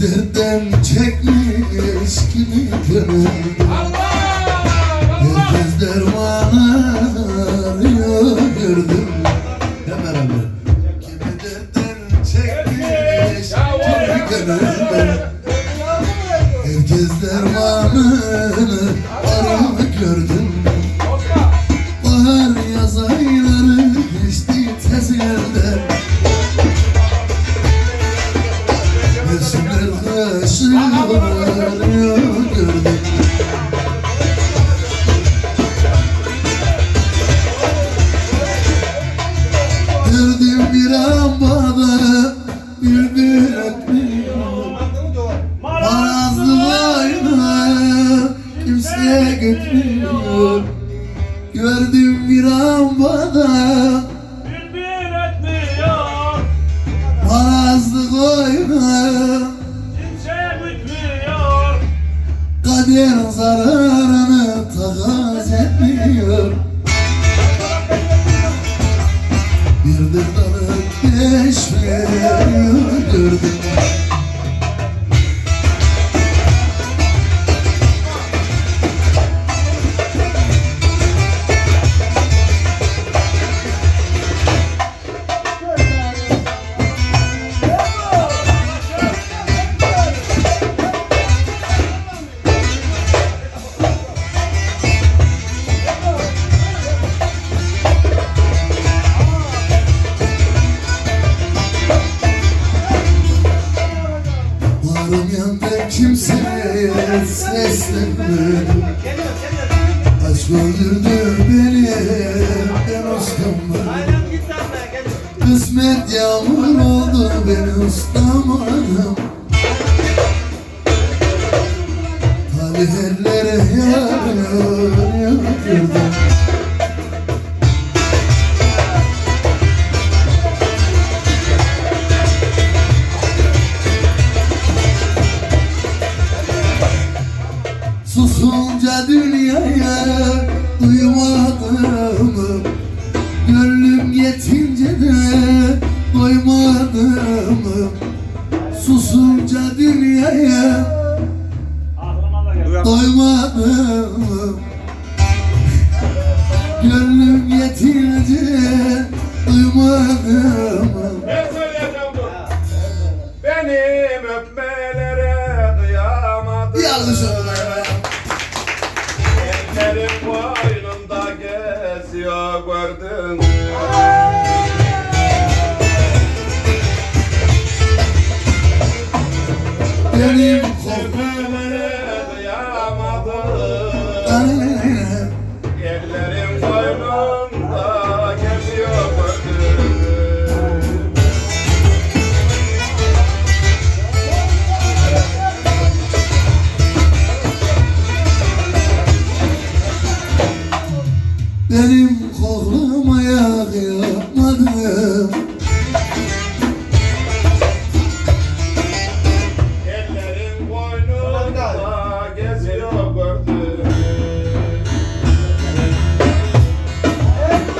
Dertten çekmiş kimi gönül Herkes dermanı arıyor gördüm Hep beraber Kimi çekmiş kimi gönül Herkes dermanını gördüm Gördüm bir ambada Kader zararını takas etmiyor. Bir dırdanı beş veriyor gördüm kimseye seslenmedim Aşk öldürdü beni ben ustamım Kısmet yağmur oldu ben ıslamadım Talih ellere yağıyor duymadım Gönlüm yetince de doymadım Susunca dünyaya doymadım Gönlüm yetince duymadım Ben söyleyeceğim dur. Benim öpmelere kıyamadım. Yanlış oldu geziyor gördün. Benim korkum geziyor.